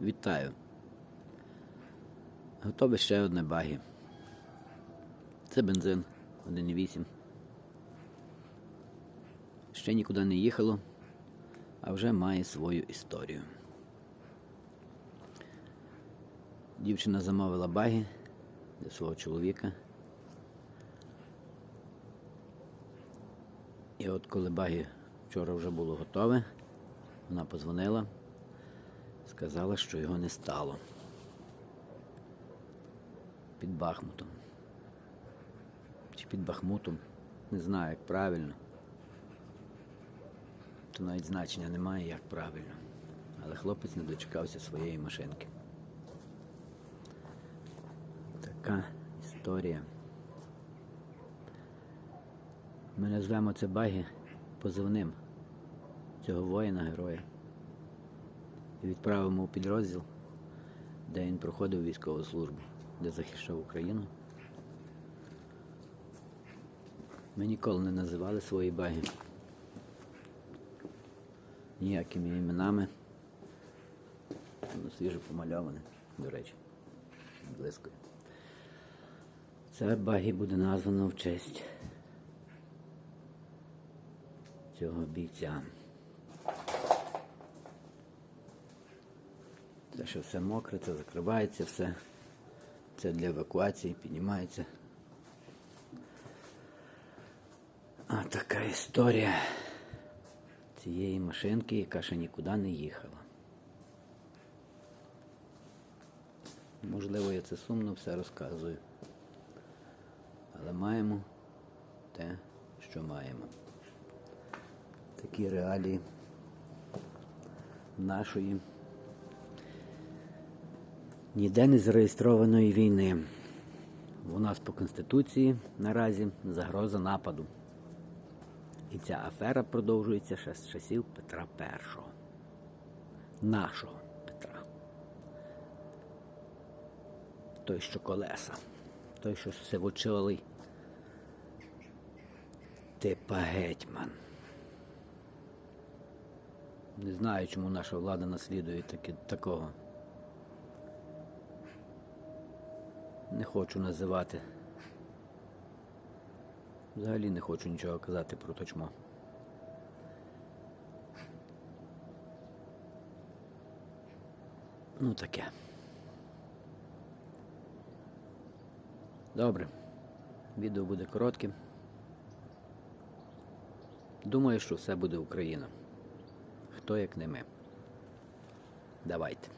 Вітаю. Готове ще одне багі. Це бензин 1,8. Ще нікуди не їхало, а вже має свою історію. Дівчина замовила баги для свого чоловіка. І от коли багі вчора вже було готове, вона позвонила, сказала, що його не стало. Під Бахмутом. Чи під Бахмутом, не знаю, як правильно. То навіть значення немає, як правильно. Але хлопець не дочекався своєї машинки. Така історія. Ми назвемо це баги позивним цього воїна-героя. Відправимо у підрозділ, де він проходив військову службу, де захищав Україну. Ми ніколи не називали свої баги ніякими іменами. Воно свіжо помальоване, до речі, близько. Це багі буде названо в честь цього бійця. Це що все мокре, це закривається все. Це для евакуації піднімається. А така історія цієї машинки, яка ще нікуди не їхала. Можливо, я це сумно все розказую. Але маємо те, що маємо. Такі реалії нашої ніде не зареєстрованої війни. У нас по Конституції наразі загроза нападу. І ця афера продовжується ще з часів Петра І. Нашого Петра. Той, що колеса, той, що сивочолий типа гетьман. Не знаю, чому наша влада наслідує таки, такого. Не хочу називати. Взагалі не хочу нічого казати про точмо. Ну таке. Добре. Відео буде коротким. Думаю, що все буде Україна. Хто як не ми. Давайте.